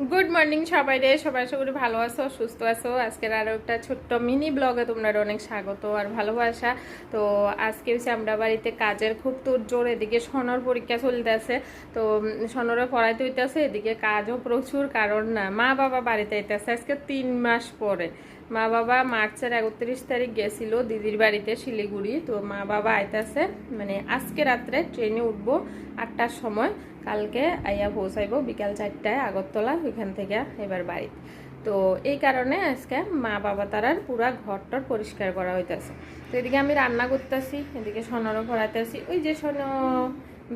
Good morning সবাই রে। সবাই করি ভালো আছো, সুস্থ আছো। আজকের আরও একটা ছোট্ট মিনি ব্লগে তোমরা অনেক স্বাগত আর ভালোবাসা। তো আজকে হচ্ছে আমরা বাড়িতে কাজের খুব তোর জোর, এদিকে সনর পরীক্ষা চলতেছে। তো সনরে পড়াইতে হইতেছে, এদিকে কাজও প্রচুর, কারণ না মা বাবা বাড়িতে আইতেছে আজকে তিন মাস পরে। মা বাবা মার্চের একত্রিশ তারিখ গেছিল দিদির বাড়িতে শিলিগুড়ি। তো মা বাবা আইতাছে মানে আজকে রাত্রে ট্রেনে উঠবো আটটার সময়, কালকে আইয়া পৌঁছাইবো বিকাল চারটায় আগরতলা ওইখান থেকে এবার বাড়ি। তো এই কারণে আজকে মা বাবা তারার পুরা ঘরটর পরিষ্কার করা হইতেছে। তো এদিকে আমি রান্না করতেছি, এদিকে সোনারও পড়াইতেছি ওই যে সোন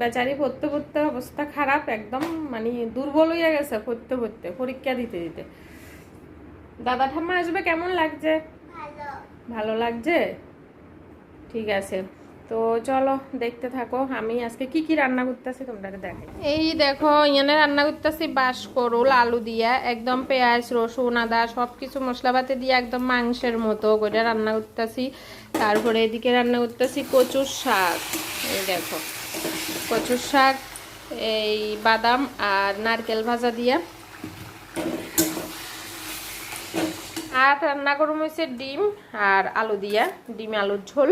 বেচারি পড়তে পড়তে অবস্থা খারাপ, একদম মানে দুর্বল হইয়া গেছে পড়তে পড়তে, পরীক্ষা দিতে দিতে। দাদা ঠাম্মা আসবে? কেমন লাগছে? ভালো। লাগছে? ঠিক আছে। তো চলো দেখতে থাকো। আমি আজকে কি কি রান্না করতেছি তোমরা দেখাই। এই দেখো এখানে রান্না করতেছি বাস করুল আলু দিয়া একদম পেঁয়াজ রসুন আদা সব কিছু মশলাপাতি দিয়ে একদম মাংসের মতো করে রান্না করতেছি। তারপরে এদিকে রান্না করতেছি কচুর শাক। এই দেখো কচুর শাক এই বাদাম আর নারকেল ভাজা দিয়া। আর রান্না করুম হয়েছে ডিম আর আলু দিয়া ডিম আলুর ঝোল।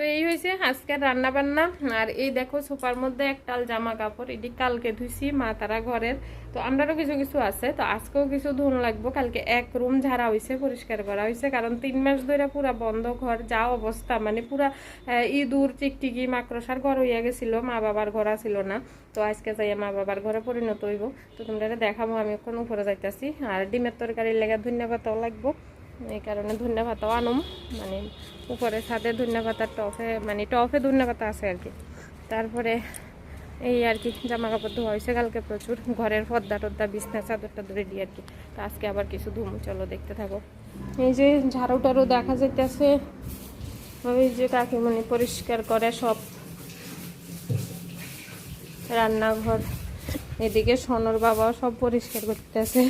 তো এই হয়েছে আজকের রান্না বান্না আর এই দেখো, সোফার মধ্যে একটাল জামা কাপড় এটি কালকে ধুইছি মা তারা ঘরের। তো আমরারও কিছু কিছু আছে, তো আজকেও কিছু ধুন লাগবো। কালকে এক রুম ঝাড়া হয়েছে পরিষ্কার করা হয়েছে কারণ তিন মাস ধরে পুরা বন্ধ ঘর, যা অবস্থা মানে পুরা ইঁদুর টিকটিকি মাকড়সার ঘর হইয়া গেছিল, মা বাবার ঘর ছিল না। তো আজকে যাই মা বাবার ঘরে পরিণত হইব। তো তোমরা দেখাবো, আমি এখন উপরে যাইতাছি। আর ডিমের তরকারির লেগে ধন্যবাদও লাগবো। এই কারণে ধনিয়া পাতাও আনুম। মানে উপরে ছাদে ধনিয়া পাতার টফে মানে টফে ধনিয়া পাতা আছে আর কি। তারপরে এই আর কি জামা কাপড় ধোয়া হয়েছে কালকে প্রচুর। ঘরের পদ্মা টদ্দা বিছনা, চাদর ধরে রেডি আর কি। তো আজকে আবার কিছু ধুম, চলো দেখতে থাকো। এই যে ঝাড়ু টাড়ু দেখা যাইতেছে, ওই যে কাকিমণি পরিষ্কার করে সব। রান্নাঘর, এদিকে সোনর বাবাও সব পরিষ্কার করতেছে।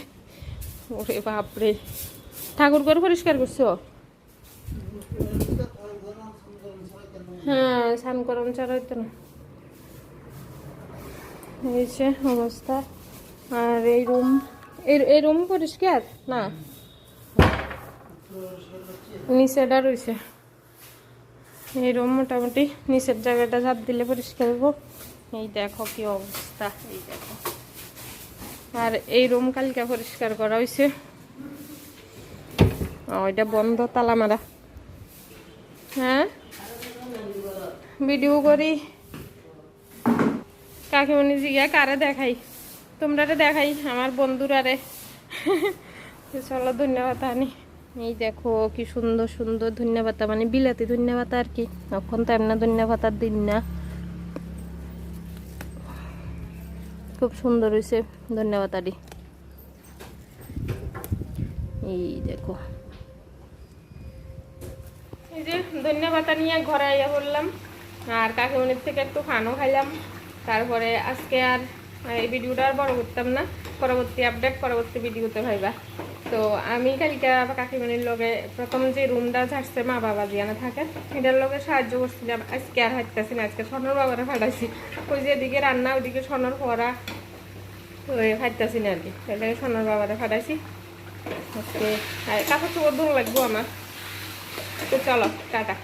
ওরে বাপরে। ঠাকুর করে পরিষ্কার করছ? হ্যাঁ স্নান করম না। এই অবস্থা। আর এই রুম এই রুম পরিষ্কার? না? নিচেটা রয়েছে। এই রুম মোটামুটি নিচের জায়গাটা ঝাঁপ দিলে পরিষ্কার হব এই দেখো কি অবস্থা, এই দেখো। আর এই রুম কালকে পরিষ্কার করা হয়েছে। এটা বন্ধ তালা মারা। হ্যাঁ? ভিডিও করি। কাকিমণি জিগা কারে দেখাই? তোমরা দেখাই, আমার বন্ধুরারে। চলো, ধন্যবাদ, আনি। এই দেখো, কি সুন্দর সুন্দর ধন্যবাদ মানে বিলাতি ধন্যবাদ আর কি। এখন তো এমনা ধন্যবাদ আর দিন না। খুব সুন্দর হয়েছে ধন্যবাদ, আদি। এই দেখো। এই যে ধন্যবাদ নিয়ে ঘরে আইয়া বললাম, আর কাকিমণির থেকে একটু খানো খাইলাম। তারপরে আজকে আর এই ভিডিওটা আর বড় করতাম না, পরবর্তী আপডেট পরবর্তী ভিডিওতে ভাইবা। তো আমি কালকে কাকিমণির লগে প্রথম যে রুমটা ঝাড়ছে মা বাবা জিয়ানা থাকে, এটার লগে সাহায্য করছিলাম। আজকে আর হাঁটতেছি না, আজকে সনর বাবারে ফাটাইছি ওই যে এদিকে রান্না, ওইদিকে সনর পড়া ওই ফাটতেছি না আর কি। সনর বাবারে ফাটাইছি আজকে কাপড় চোপড় ধুলো লাগবো আমার। তো চলো টাটা।